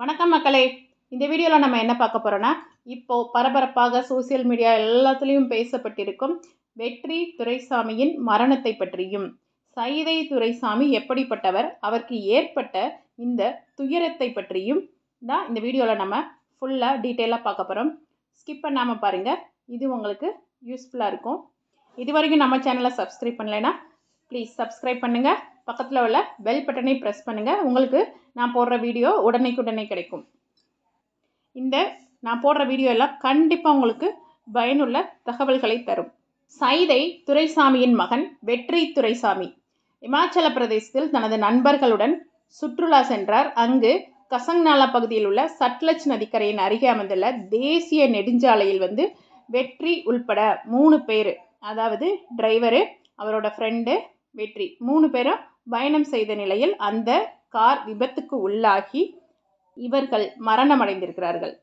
வணக்கம் மக்களே. இந்த வீடியோவில் நம்ம என்ன பார்க்க போகிறோன்னா இப்போது பரபரப்பாக சோசியல் மீடியா எல்லாத்துலேயும் பேசப்பட்டிருக்கும் வெற்றி துரைசாமியின் மரணத்தை பற்றியும் சைதை துரைசாமி எப்படிப்பட்டவர் அவருக்கு ஏற்பட்ட இந்த துயரத்தை பற்றியும் தான் இந்த வீடியோவில் நம்ம ஃபுல்லாக டீட்டெயிலாக பார்க்க போகிறோம் ஸ்கிப் பண்ணாமல் பாருங்கள் இது உங்களுக்கு யூஸ்ஃபுல்லாக இருக்கும். இது வரைக்கும் நம்ம சேனலை சப்ஸ்கிரைப் பண்ணலைன்னா ப்ளீஸ் சப்ஸ்கிரைப் பண்ணுங்கள் பக்கத்தில் உள்ள பெல் பட்டனை ப்ரெஸ் பண்ணுங்கள் உங்களுக்கு நான் போடுற வீடியோ உடனேக்குடனே கிடைக்கும். இந்த நான் போடுற வீடியோ எல்லாம் கண்டிப்பாக உங்களுக்கு பயனுள்ள தகவல்களை தரும். சைதை துரைசாமியின் மகன் வெற்றி துரைசாமி. இமாச்சல பிரதேசத்தில் தனது நண்பர்களுடன் சுற்றுலா சென்றார். அங்கு கசங்நாலா பகுதியில் உள்ள சட்லஜ் நதிக்கரையின் அருகே அமைந்துள்ள தேசிய நெடுஞ்சாலையில் வந்து வெற்றி உள்பட மூணு பேர் அதாவது டிரைவரு அவரோட ஃப்ரெண்டு வெற்றி. மூணு பேரும் பயணம் செய்த நிலையில் அந்த கார் விபத்துக்கு உள்ளாகி இவர்கள் மரணமடைந்திருக்கிறார்கள்.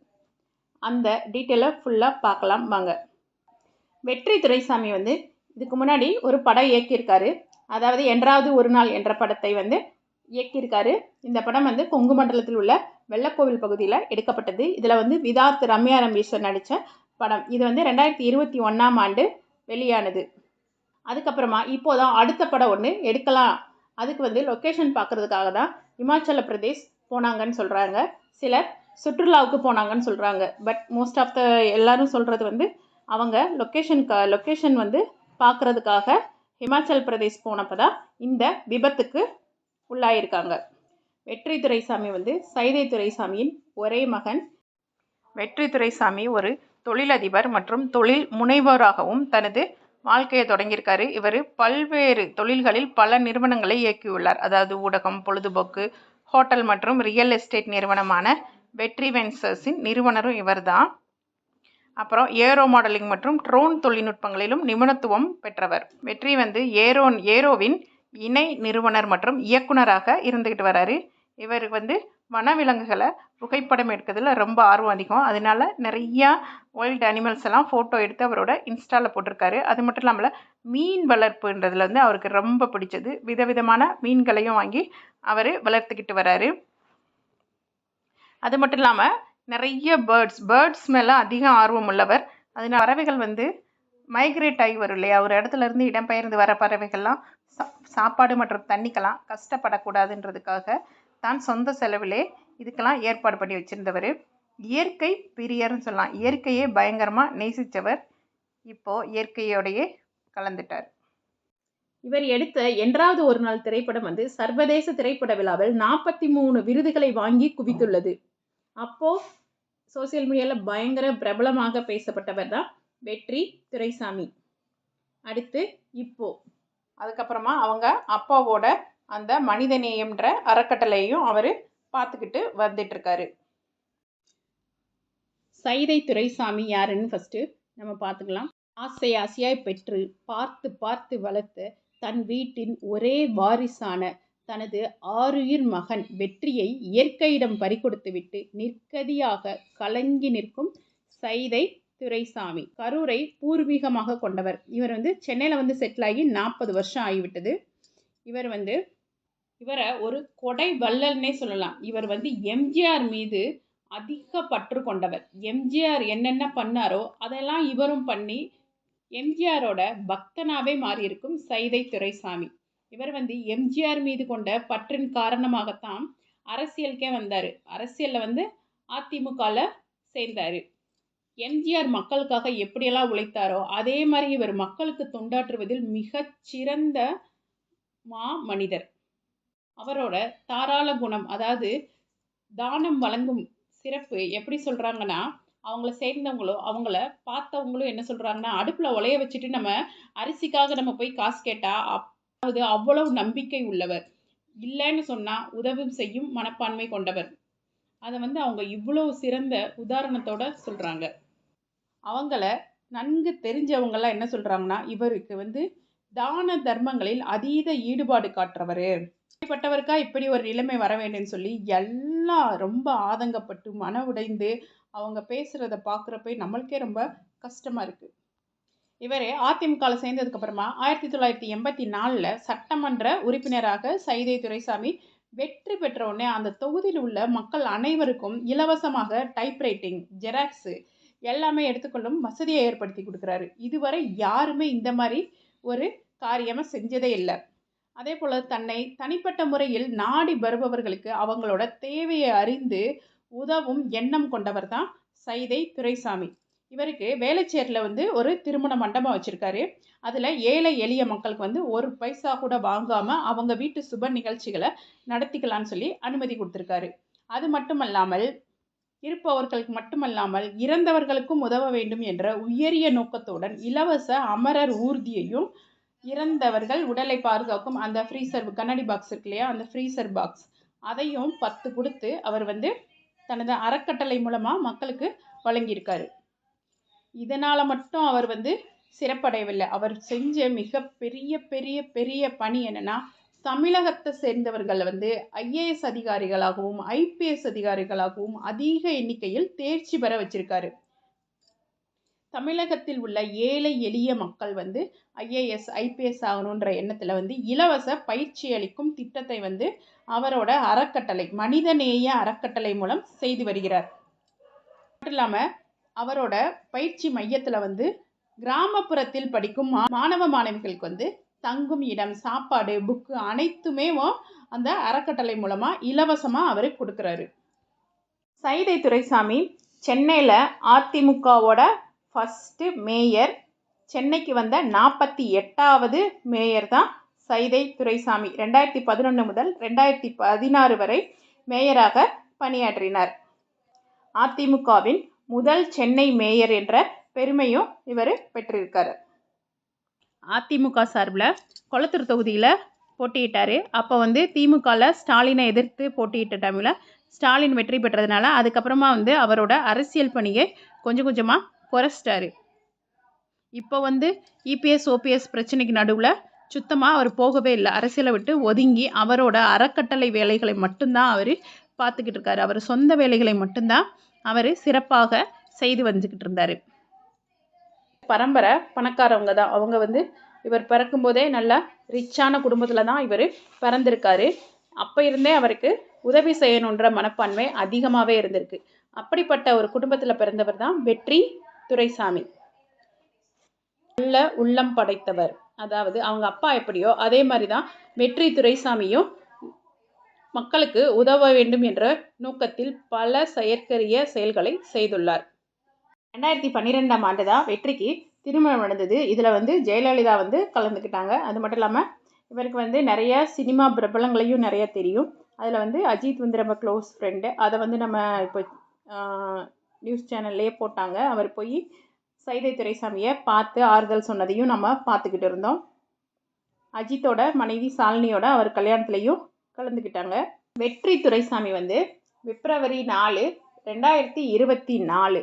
அந்த டீட்டெயிலை ஃபுல்லாக பார்க்கலாம் வாங்க. வெற்றி துரைசாமி வந்து இதுக்கு முன்னாடி ஒரு படம் இயக்கியிருக்காரு. அதாவது என்றாவது ஒரு நாள் என்ற படத்தை வந்து இயக்கியிருக்காரு. இந்த படம் வந்து கொங்கு மண்டலத்தில் உள்ள வெள்ளக்கோவில் பகுதியில் எடுக்கப்பட்டது. இதில் வந்து விதாத் ரம்யா ரமேஸ்வர் நடித்த படம். இது வந்து ரெண்டாயிரத்தி இருபத்தி ஒன்றாம் ஆண்டு வெளியானது. அதுக்கப்புறமா இப்போதான் அடுத்த படம் ஒன்று எடுக்கலாம் அதுக்கு வந்து லொக்கேஷன் பார்க்குறதுக்காக தான் இமாச்சல பிரதேஷ் போனாங்கன்னு சொல்கிறாங்க சிலர் சுற்றுலாவுக்கு போனாங்கன்னு சொல்கிறாங்க பட் மோஸ்ட் ஆஃப் த எல்லாரும் சொல்கிறது வந்து அவங்க லொக்கேஷனுக்கு லொக்கேஷன் வந்து பார்க்குறதுக்காக ஹிமாச்சல் பிரதேஷ் போனப்போ தான் இந்த விபத்துக்கு உள்ளாயிருக்காங்க. வெற்றி துரைசாமி வந்து சைதை துரைசாமியின் ஒரே மகன். வெற்றி துரைசாமி ஒரு தொழிலதிபர் மற்றும் தொழில் முனைவோராகவும் தனது வாழ்க்கையை தொடங்கியிருக்காரு. இவர் பல்வேறு தொழில்களில் பல நிறுவனங்களை இயக்கியுள்ளார். அதாவது ஊடகம் பொழுதுபோக்கு ஹோட்டல் மற்றும் ரியல் எஸ்டேட் நிறுவனமான வெற்றி வென்சர்ஸின் நிறுவனரும் இவர்தான். அப்புறம் ஏரோ மாடலிங் மற்றும் ட்ரோன் தொழில்நுட்பங்களிலும் நிபுணத்துவம் பெற்றவர். வெற்றி வந்து ஏரோன் ஏரோவின் இணை நிறுவனர் மற்றும் இயக்குனராக இருந்துக்கிட்டு வராரு. இவர் வந்து வனவிலங்குகளை புகைப்படம் எடுக்கிறதுல ரொம்ப ஆர்வம் அதிகம். அதனால நிறையா வைல்டு அனிமல்ஸ் எல்லாம் ஃபோட்டோ எடுத்து அவரோட இன்ஸ்டாவில் போட்டிருக்காரு. அது மட்டும் இல்லாமல் மீன் வளர்ப்புன்றதுல வந்து அவருக்கு ரொம்ப பிடிச்சது. விதவிதமான மீன்களையும் வாங்கி அவர் வளர்த்துக்கிட்டு வராரு. அது மட்டும் இல்லாமல் நிறைய பேர்ட்ஸ் பேர்ட்ஸ் மேலே அதிக ஆர்வம் உள்ளவர். அதனால் பறவைகள் வந்து மைக்ரேட் ஆகி வரும் இல்லையா? ஒரு இடத்துல இருந்து இடம்பெயர்ந்து வர பறவைகள்லாம் சாப்பாடு மற்றும் தண்ணிக்கெல்லாம் கஷ்டப்படக்கூடாதுன்றதுக்காக தான் சொந்த செலவிலே இதுக்கெல்லாம் ஏற்பாடு பண்ணி வச்சுருந்தவர். இயற்கை பிரியர்னு சொல்லலாம். இயற்கையே பயங்கரமாக நேசித்தவர் இப்போது இயற்கையோடையே கலந்துட்டார். இவர் எடுத்த என்றாவது ஒரு நாள் திரைப்படம் வந்து சர்வதேச திரைப்பட விழாவில் நாற்பத்தி மூணு விருதுகளை வாங்கி குவித்துள்ளது. அப்போது சோசியல் மீடியாவில் பயங்கர பிரபலமாக பேசப்பட்டவர் தான் வெற்றி துரைசாமி. அடுத்து இப்போ. அதுக்கப்புறமா அவங்க அப்பாவோட அந்த மனிதநேயம்ன்ற அறக்கட்டளையும் அவர் பார்த்துக்கிட்டு வந்துட்டுருக்காரு. சைதை துரைசாமி யாருன்னு ஃபஸ்ட்டு நம்ம பார்த்துக்கலாம். ஆசை ஆசையாய் பெற்று பார்த்து பார்த்து வளர்த்த தன் வீட்டின் ஒரே வாரிசான தனது ஆறுயிர் மகன் வெற்றியை இயற்கையிடம் பறிகொடுத்துவிட்டு நிற்கதியாக கலங்கி நிற்கும் சைதை துரைசாமி. கரூரை பூர்வீகமாக கொண்டவர். இவர் வந்து சென்னையில் வந்து செட்டில் ஆகி நாற்பது வருஷம் ஆகிவிட்டது. இவர் வந்து இவரை ஒரு கொடை வள்ளல்னே சொல்லலாம். இவர் வந்து எம்ஜிஆர் மீது அதிக பற்று கொண்டவர். எம்ஜிஆர் என்னென்ன பண்ணாரோ அதெல்லாம் இவரும் பண்ணி எம்ஜிஆரோட பக்தனாவே மாறியிருக்கும் சைதை துரைசாமி. இவர் வந்து எம்ஜிஆர் மீது கொண்ட பற்றின் காரணமாகத்தான் அரசியலுக்கே வந்தார். அரசியலில் வந்து அதிமுகவில் சேர்ந்தார். எம்ஜிஆர் மக்களுக்காக எப்படியெல்லாம் உழைத்தாரோ அதே மாதிரி இவர் மக்களுக்கு தொண்டாற்றுவதில் மிகச்சிறந்த மா மனிதர். அவரோட தாராள குணம் அதாவது தானம் வழங்கும் சிறப்பு எப்படி சொல்கிறாங்கன்னா அவங்கள சேர்ந்தவங்களோ அவங்கள பார்த்தவங்களும் என்ன சொல்கிறாங்கன்னா அடுப்பில் உலைய வச்சுட்டு நம்ம அரிசிக்காக நம்ம போய் காசு கேட்டால் அதாவது அவ்வளவு நம்பிக்கை உள்ளவர். இல்லைன்னு சொன்னால் உதவும் செய்யும் மனப்பான்மை கொண்டவர். அதை வந்து அவங்க இவ்வளோ சிறந்த உதாரணத்தோட சொல்கிறாங்க அவங்கள நன்கு தெரிஞ்சவங்கெல்லாம் என்ன சொல்கிறாங்கன்னா இவருக்கு வந்து தான தர்மங்களில் அதீத ஈடுபாடு காட்டுறவர் இப்படிப்பட்டவருக்கா இப்படி ஒரு நிலைமை வர வேண்டும்னு சொல்லி எல்லாம் ரொம்ப ஆதங்கப்பட்டு மன உடைந்து அவங்க பேசுகிறத பார்க்குறப்ப நம்மளுக்கே ரொம்ப கஷ்டமாக இருக்குது இவர் அதிமுகவில் சேர்ந்ததுக்கப்புறமா ஆயிரத்தி தொள்ளாயிரத்தி எண்பத்தி நாலில் சட்டமன்ற உறுப்பினராக சைதை துரைசாமி வெற்றி பெற்ற உடனே அந்த தொகுதியில் உள்ள மக்கள் அனைவருக்கும் இலவசமாக டைப்ரைட்டிங் ஜெராக்ஸு எல்லாமே எடுத்துக்கொள்ளும் வசதியை ஏற்படுத்தி கொடுக்குறாரு. இதுவரை யாருமே இந்த மாதிரி ஒரு காரியமாக செஞ்சதே இல்லை. அதே போல் தன்னை தனிப்பட்ட முறையில் நாடி வருபவர்களுக்கு அவங்களோட தேவையை அறிந்து உதவும் எண்ணம் கொண்டவர் தான் சைதை துரைசாமி. இவருக்கு வேலைச்சேரில் வந்து ஒரு திருமண மண்டபம் வச்சுருக்காரு. அதில் ஏழை எளிய மக்களுக்கு வந்து ஒரு பைசா கூட வாங்காமல் அவங்க வீட்டு சுப நிகழ்ச்சிகளை நடத்திக்கலான்னு சொல்லி அனுமதி கொடுத்துருக்காரு. அது மட்டும் இல்லாமல் இருப்பவர்களுக்கு மட்டுமல்லாமல் இறந்தவர்களுக்கும் உதவ வேண்டும் என்ற உயரிய நோக்கத்துடன் இலவச அமரர் ஊர்தியையும் இறந்தவர்கள் உடலை பாதுகாக்கும் அந்த ஃப்ரீசர் கண்ணாடி பாக்ஸ் இருக்கு இல்லையா? அந்த ஃப்ரீசர் பாக்ஸ் அதையும் பத்து கொடுத்து அவர் வந்து தனது அறக்கட்டளை மூலமாக மக்களுக்கு வழங்கியிருக்காரு. இதனால் மட்டும் அவர் வந்து சிறப்படையவில்லை. அவர் செஞ்ச மிக பெரிய பெரிய பெரிய பணி என்னென்னா தமிழகத்தை சேர்ந்தவர்கள் வந்து ஐஏஎஸ் அதிகாரிகளாகவும் ஐபிஎஸ் அதிகாரிகளாகவும் அதிக எண்ணிக்கையில் தேர்ச்சி பெற வச்சிருக்காரு. தமிழகத்தில் உள்ள ஏழை எளிய மக்கள் வந்து ஐஏஎஸ் ஐபிஎஸ் ஆகணுன்ற எண்ணத்தில் வந்து இலவச பயிற்சி அளிக்கும் திட்டத்தை வந்து அவரோட அறக்கட்டளை மனிதநேய அறக்கட்டளை மூலம் செய்து வருகிறார். மட்டும் இல்லாமல் அவரோட பயிற்சி மையத்தில் வந்து கிராமப்புறத்தில் படிக்கும் மாணவ மாணவிகளுக்கு வந்து தங்கும் இடம் சாப்பாடு புக்கு அனைத்துமே அந்த அறக்கட்டளை மூலமாக இலவசமாக அவர் கொடுக்குறாரு. சைதை துரைசாமி சென்னையில் அதிமுகவோட ஃபஸ்ட்டு மேயர் சென்னைக்கு வந்த நாற்பத்தி எட்டாவது மேயர் தான் சைதை துரைசாமி. ரெண்டாயிரத்தி பதினொன்று முதல் ரெண்டாயிரத்தி பதினாறு வரை மேயராக பணியாற்றினார். அதிமுகவின் முதல் சென்னை மேயர் என்ற பெருமையும் இவர் பெற்றிருக்கார். அதிமுக சார்பில் கொளத்தூர் தொகுதியில் போட்டியிட்டார். அப்போ வந்து திமுகவில் ஸ்டாலினை எதிர்த்து போட்டியிட்ட டைமில் ஸ்டாலின் வெற்றி பெற்றதுனால அதுக்கப்புறமா வந்து அவரோட அரசியல் பணியை கொஞ்சம் கொஞ்சமாக குறைச்சிட்டாரு. இப்போ வந்து இபிஎஸ் ஓபிஎஸ் பிரச்சனைக்கு நடுவில் சுத்தமாக அவர் போகவே இல்லை. அரசியலை விட்டு ஒதுங்கி அவரோட அறக்கட்டளை வேலைகளை மட்டும்தான் அவர் பார்த்துக்கிட்டு இருக்காரு. அவர் சொந்த வேலைகளை மட்டும்தான் அவர் சிறப்பாக செய்து வந்துக்கிட்டு இருந்தார். பரம்பரை பணக்காரவங்க தான். அவங்க வந்து இவர் பிறக்கும்போதே நல்லா ரிச்சான குடும்பத்தில் தான் இவர் பிறந்திருக்காரு. அப்போ இருந்தே அவருக்கு உதவி செய்யணுன்ற மனப்பான்மை அதிகமாகவே இருந்திருக்கு. அப்படிப்பட்ட ஒரு குடும்பத்தில் பிறந்தவர் தான் வெற்றி துரைசாமி. நல்ல உள்ளம் படைத்தவர். அதாவது அவங்க அப்பா எப்படியோ அதே மாதிரி தான் வெற்றி துரைசாமியும் மக்களுக்கு உதவ வேண்டும் என்ற நோக்கத்தில் பல செயற்கரிய செயல்களை செய்துள்ளார். ரெண்டாயிரத்தி பன்னிரெண்டாம் ஆண்டு தான் வெற்றிக்கு திருமணம் நடந்தது. இதில் வந்து ஜெயலலிதா வந்து கலந்துக்கிட்டாங்க. அது மட்டும் இல்லாமல் இவருக்கு வந்து நிறைய சினிமா பிரபலங்களையும் நிறைய தெரியும். அதில் வந்து அஜித் வந்து ரொம்ப க்ளோஸ் ஃப்ரெண்டு அதை வந்து நம்ம இப்போ நியூஸ் சேனல்லே போட்டாங்க. அவர் போய் சைதை துரைசாமியை பார்த்து ஆறுதல் சொன்னதையும் நம்ம பார்த்துக்கிட்டு இருந்தோம். அஜித்தோட மனைவி சாலினியோட அவர் கல்யாணத்துலேயும் கலந்துக்கிட்டாங்க. வெற்றி துரைசாமி வந்து பிப்ரவரி நாலு ரெண்டாயிரத்தி இருபத்தி நாலு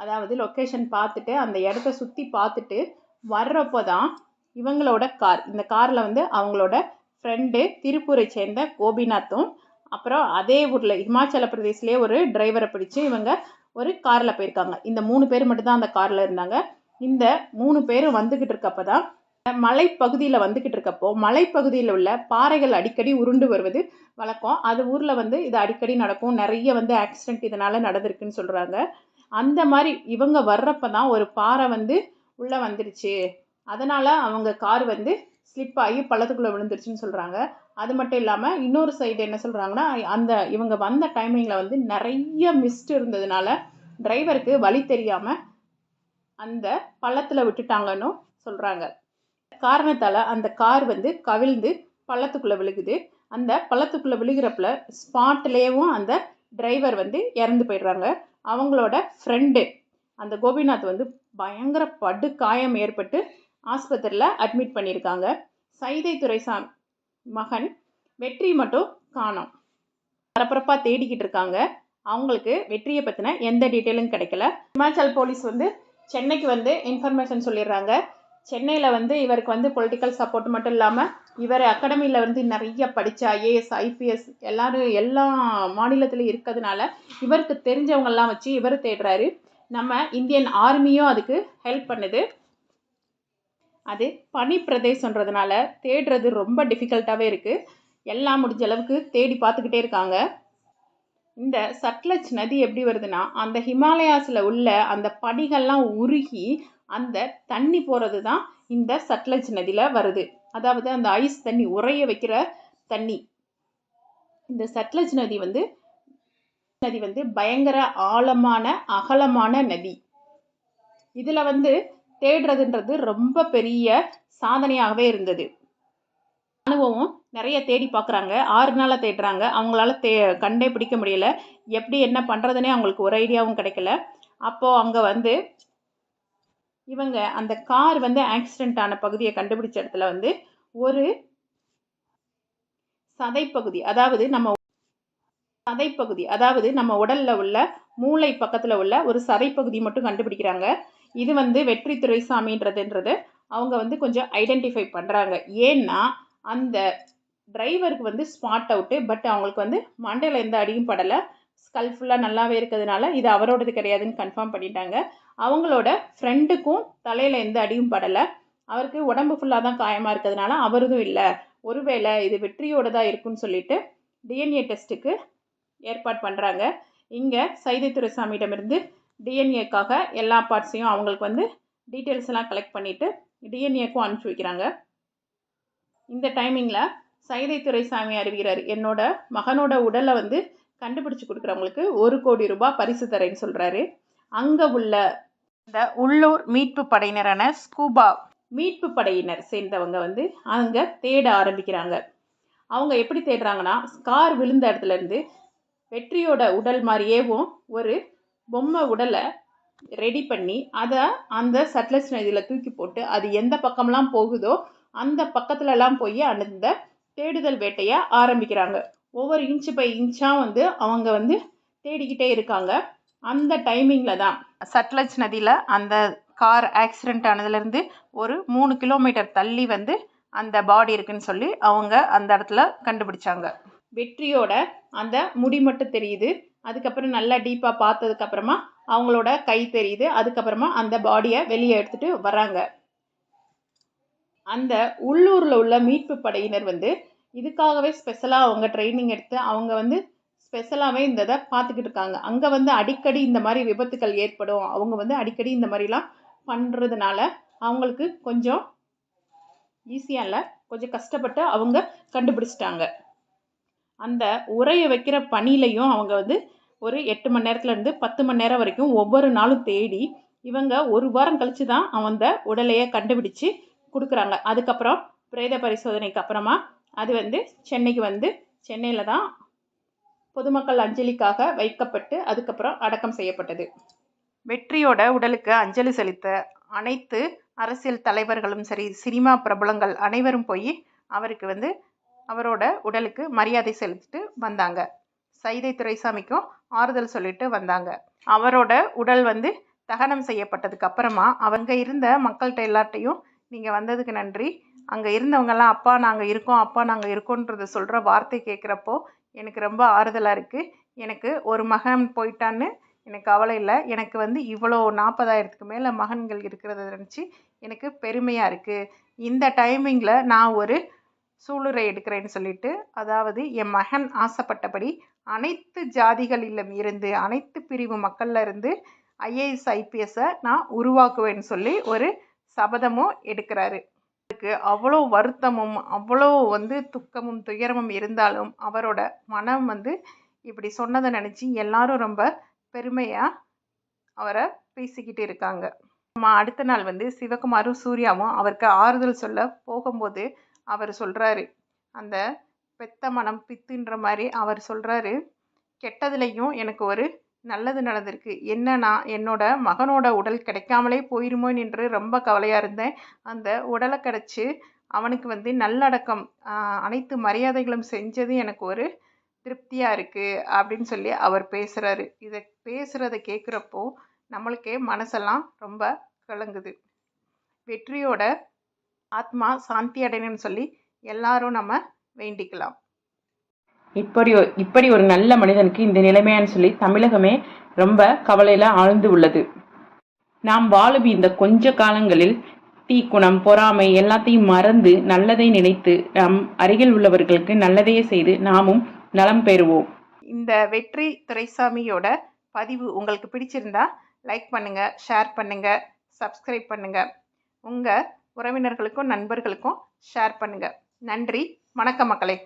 அதாவது லொக்கேஷன் பார்த்துட்டு அந்த இடத்த சுற்றி பார்த்துட்டு வர்றப்போ தான் இவங்களோட கார் இந்த காரில் வந்து அவங்களோட ஃப்ரெண்டு திருப்பூரை சேர்ந்த கோபிநாத்தும் அப்புறம் அதே ஊரில் இமாச்சல பிரதேஷ்லேயே ஒரு டிரைவரை பிடிச்சு இவங்க ஒரு காரில் போயிருக்காங்க. இந்த மூணு பேர் மட்டும்தான் அந்த காரில் இருந்தாங்க. இந்த மூணு பேரும் வந்துக்கிட்டு இருக்கப்போ தான் மலைப்பகுதியில் வந்துக்கிட்டு இருக்கப்போ மலைப்பகுதியில் உள்ள பாறைகள் அடிக்கடி உருண்டு வருவது வழக்கம். அது ஊரில் வந்து இது அடிக்கடி நடக்கும். நிறைய வந்து ஆக்சிடெண்ட் இதனால் நடந்திருக்குன்னு சொல்கிறாங்க அந்த மாதிரி இவங்க வர்றப்ப தான் ஒரு பாறை வந்து உள்ளே வந்துடுச்சு. அதனால் அவங்க கார் வந்து ஸ்லிப் ஆகி பள்ளத்துக்குள்ளே விழுந்துருச்சுன்னு சொல்கிறாங்க அது மட்டும் இல்லாமல் இன்னொரு சைடு என்ன சொல்கிறாங்கன்னா அந்த இவங்க வந்த டைமிங்கில் வந்து நிறைய மிஸ்ட் இருந்ததுனால டிரைவருக்கு வழி தெரியாமல் அந்த பள்ளத்தில் விட்டுட்டாங்கன்னு சொல்கிறாங்க காரணத்தால் அந்த கார் வந்து கவிழ்ந்து பள்ளத்துக்குள்ளே விழுகுது. அந்த பள்ளத்துக்குள்ளே விழுகிறப்பல ஸ்பாட்லேயும் அந்த டிரைவர் வந்து இறந்து போயிடுறாங்க. அவங்களோட ஃப்ரெண்டு அந்த கோபிநாத் வந்து பயங்கர படு காயம் ஏற்பட்டு ஆஸ்பத்திரியில் அட்மிட் பண்ணியிருக்காங்க. சைதை துரைசாமி மகன் வெற்றி மட்டும் காணோம். பரபரப்பாக தேடிக்கிட்டு இருக்காங்க. அவங்களுக்கு வெற்றியை பற்றின எந்த டீட்டெயிலும் கிடைக்கல. ஹிமாச்சல் போலீஸ் வந்து சென்னைக்கு வந்து இன்ஃபர்மேஷன் சொல்லிடுறாங்க. சென்னையில் வந்து இவருக்கு வந்து பொலிட்டிக்கல் சப்போர்ட் மட்டும் இல்லாமல் இவர் அகாடமியில் வந்து நிறைய படித்த ஐஏஎஸ் ஐபிஎஸ் எல்லாரும் எல்லா மாநிலத்திலையும் இருக்கிறதுனால இவருக்கு தெரிஞ்சவங்கெல்லாம் வச்சு இவர் தேடுறாரு. நம்ம இந்தியன் ஆர்மியும் அதுக்கு ஹெல்ப் பண்ணுது. அது பனி பிரதேசன்றதுனால தேடுறது ரொம்ப டிஃபிகல்ட்டாகவே இருக்குது எல்லாம் முடிஞ்ச அளவுக்கு தேடி பார்த்துக்கிட்டே இருக்காங்க. இந்த சட்லஜ் நதி எப்படி வருதுன்னா அந்த ஹிமாலயாஸில் உள்ள அந்த பனிகள்லாம் உருகி அந்த தண்ணி போகிறது தான் இந்த சட்லஜ் நதியில் வருது. அதாவது அந்த ஐஸ் தண்ணி உறைய வைக்கிற தண்ணி. இந்த சட்லஜ் நதி வந்து நதி வந்து பயங்கர ஆழமான அகலமான நதி. இதில் வந்து தேடுறதுன்றது ரொம்ப பெரிய சாதனையாகவே இருந்தது. அனுபவம் நிறைய தேடி பார்க்குறாங்க ஆறு நாளாக தேடுறாங்க. அவங்களால தே கண்டே பிடிக்க முடியல. எப்படி என்ன பண்ணுறதுனே அவங்களுக்கு ஒரு ஐடியாவும் கிடைக்கல. அப்போது அங்கே வந்து இவங்க அந்த கார் வந்து ஆக்சிடெண்ட் ஆன பகுதியை கண்டுபிடிச்ச இடத்துல வந்து ஒரு சதைப்பகுதி அதாவது நம்ம சதைப்பகுதி அதாவது நம்ம உடலில் உள்ள மூளை பக்கத்தில் உள்ள ஒரு சதைப்பகுதி மட்டும் கண்டுபிடிக்கிறாங்க. இது வந்து வெற்றி துரைசாமின்றதுன்றது அவங்க வந்து கொஞ்சம் ஐடென்டிஃபை பண்ணுறாங்க ஏன்னா அந்த டிரைவருக்கு வந்து ஸ்பாட் அவுட்டு பட் அவங்களுக்கு வந்து மண்டையில் எந்த அடியும் படலை. ஸ்கல் ஃபுல்லாக நல்லாவே இருக்கிறதுனால இது அவரோடது கிடையாதுன்னு கன்ஃபார்ம் பண்ணிட்டாங்க. அவங்களோட ஃப்ரெண்டுக்கும் தலையில் எந்த அடியும் படலை. அவருக்கு உடம்பு ஃபுல்லாக தான் காயமாக இருக்கிறதுனால அவரதும் இல்லை. ஒருவேளை இது வெற்றியோட தான் இருக்குன்னு சொல்லிட்டு டிஎன்ஏ டெஸ்ட்டுக்கு ஏற்பாடு பண்ணுறாங்க இங்கே சைதை துரைசாமியிடமிருந்து டிஎன்ஏக்காக எல்லா பார்ட்ஸையும் அவங்களுக்கு வந்து டீட்டெயில்ஸ் எல்லாம் கலெக்ட் பண்ணிவிட்டு டிஎன்ஏக்கும் அனுப்பிச்சி வைக்கிறாங்க. இந்த டைமிங்கில் சைதை துரைசாமி அறிவிக்கிறார். என்னோட மகனோட உடலை வந்து கண்டுபிடிச்சு கொடுக்குறவங்களுக்கு ஒரு கோடி ரூபாய் பரிசு தரேன்னு சொல்கிறாரு அங்கே உள்ள இந்த உள்ளூர் மீட்பு படையினரான ஸ்கூபா மீட்பு படையினர் சேர்ந்தவங்க வந்து அங்கே தேட ஆரம்பிக்கிறாங்க. அவங்க எப்படி தேடுறாங்கன்னா ஸ்கார் விழுந்த இடத்துலேருந்து வெற்றியோட உடல் மாதிரியேவும் ஒரு பொம்மை உடலை ரெடி பண்ணி அதை அந்த சட்லஸ் நதியில் தூக்கி போட்டு அது எந்த பக்கம்லாம் போகுதோ அந்த பக்கத்துலலாம் போய் அந்த தேடுதல் வேட்டையை ஆரம்பிக்கிறாங்க. ஒவ்வொரு இன்ச்சு பை இன்ச்சாக வந்து அவங்க வந்து தேடிக்கிட்டே இருக்காங்க. அந்த டைமிங்கில் தான். சட்லஜ் நதியில் அந்த கார் ஆக்சிடெண்ட் ஆனதுலேருந்து ஒரு மூணு கிலோமீட்டர் தள்ளி வந்து அந்த பாடி இருக்குன்னு சொல்லி அவங்க அந்த இடத்துல கண்டுபிடிச்சாங்க. வெற்றியோட அந்த முடி மட்டும் தெரியுது. அதுக்கப்புறம் நல்லா டீப்பாக பார்த்ததுக்கப்புறமா அவங்களோட கை தெரியுது. அதுக்கப்புறமா அந்த பாடியை வெளியே எடுத்துகிட்டு வராங்க அந்த உள்ளூரில் உள்ள மீட்பு படையினர் வந்து இதுக்காகவே ஸ்பெஷலாக அவங்க ட்ரைனிங் எடுத்து அவங்க வந்து ஸ்பெஷலாகவே இந்த இதை பார்த்துக்கிட்டு இருக்காங்க. அங்கே வந்து அடிக்கடி இந்த மாதிரி விபத்துக்கள் ஏற்படும். அவங்க வந்து அடிக்கடி இந்த மாதிரிலாம் பண்ணுறதுனால அவங்களுக்கு கொஞ்சம் ஈஸியாக இல்லை கொஞ்சம் கஷ்டப்பட்டு அவங்க கண்டுபிடிச்சிட்டாங்க. அந்த உரையை வைக்கிற பணியிலையும் அவங்க வந்து ஒரு எட்டு மணி நேரத்துலேருந்து பத்து மணி நேரம் வரைக்கும் ஒவ்வொரு நாளும் தேடி இவங்க ஒரு வாரம் கழித்து தான் அந்த உடலையை கண்டுபிடிச்சி கொடுக்குறாங்க. அதுக்கப்புறம் பிரேத பரிசோதனைக்கு அப்புறமா அது வந்து சென்னைக்கு வந்து சென்னையில் தான் பொதுமக்கள் அஞ்சலிக்காக வைக்கப்பட்டு அதுக்கப்புறம் அடக்கம் செய்யப்பட்டது. வெற்றியோட உடலுக்கு அஞ்சலி செலுத்த அனைத்து அரசியல் தலைவர்களும் சரி சினிமா பிரபலங்கள் அனைவரும் போய் அவருக்கு வந்து அவரோட உடலுக்கு மரியாதை செலுத்திட்டு வந்தாங்க. சைதை துரைசாமிக்கும் ஆறுதல் சொல்லிட்டு வந்தாங்க. அவரோட உடல் வந்து தகனம் செய்யப்பட்டதுக்கு அப்புறமா அவங்க இருந்த மக்கள்கிட்ட எல்லார்ட்டையும் நீங்கள் வந்ததுக்கு நன்றி. அங்கே இருந்தவங்கெல்லாம் அப்பா நாங்கள் இருக்கோம் அப்பா நாங்கள் இருக்கோன்றத சொல்கிற வார்த்தை கேட்குறப்போ எனக்கு ரொம்ப ஆறுதலாக இருக்குது எனக்கு ஒரு மகன் போயிட்டான்னு எனக்கு கவலை இல்லை. எனக்கு வந்து இவ்வளோ நாற்பதாயிரத்துக்கு மேலே மகன்கள் இருக்கிறத நினச்சி எனக்கு பெருமையாக இருக்குது இந்த டைமிங்கில் நான் ஒரு சூளுரை எடுக்கிறேன்னு சொல்லிட்டு அதாவது என் மகன் ஆசைப்பட்டபடி அனைத்து ஜாதிகளிலும் இருந்து அனைத்து பிரிவு மக்கள்ல இருந்து ஐஏஎஸ் ஐபிஎஸ்ஸை நான் உருவாக்குவேன்னு சொல்லி ஒரு சபதமும் எடுக்கிறாரு. அவருக்கு அவ்வளோ வருத்தமும் அவ்வளோ வந்து துக்கமும் துயரமும் இருந்தாலும் அவரோட மனம் வந்து இப்படி சொன்னதை நினச்சி எல்லாரும் ரொம்ப பெருமையாக அவரை பேசிக்கிட்டு இருக்காங்க. நம்ம அடுத்த நாள் வந்து சிவகுமாரும் சூர்யாவும் அவருக்கு ஆறுதல் சொல்ல போகும்போது அவர் சொல்கிறாரு அந்த பெத்த மனம் பித்துன்ற மாதிரி அவர் சொல்கிறாரு கெட்டதுலேயும் எனக்கு ஒரு நல்லது நடந்திருக்கு என்னன்னா என்னோட மகனோட உடல் கிடைக்காமலே போயிருமோ என்று ரொம்ப கவலையாக இருந்தேன். அந்த உடலை கிடச்சி அவனுக்கு வந்து நல்லடக்கம் அனைத்து மரியாதைகளும் செஞ்சது எனக்கு ஒரு திருப்தியாக இருக்குது அப்படின்னு சொல்லி அவர் பேசுகிறாரு இதை பேசுகிறத கேட்குறப்போ நம்மளுக்கே மனசெல்லாம் ரொம்ப கலங்குது. வெற்றியோட ஆத்மா சாந்தி அடையணும்னு சொல்லி எல்லாரும் நம்ம வேண்டிக்கலாம். இப்படி இப்படி ஒரு நல்ல மனிதனுக்கு இந்த நிலைமையான்னு சொல்லி தமிழகமே ரொம்ப கவலையில் ஆழ்ந்து உள்ளது. நாம் வாழும் இந்த கொஞ்ச காலங்களில் தீக்குணம் பொறாமை எல்லாத்தையும் மறந்து நல்லதை நினைத்து நம் அருகில் உள்ளவர்களுக்கு நல்லதையே செய்து நாமும் நலம் பெறுவோம். இந்த வெற்றி துரைசாமியோட பதிவு உங்களுக்கு பிடிச்சிருந்தா லைக் பண்ணுங்க ஷேர் பண்ணுங்க சப்ஸ்கிரைப் பண்ணுங்க. உங்க உறவினர்களுக்கும் நண்பர்களுக்கும் ஷேர் பண்ணுங்க. நன்றி வணக்கம் மக்களே.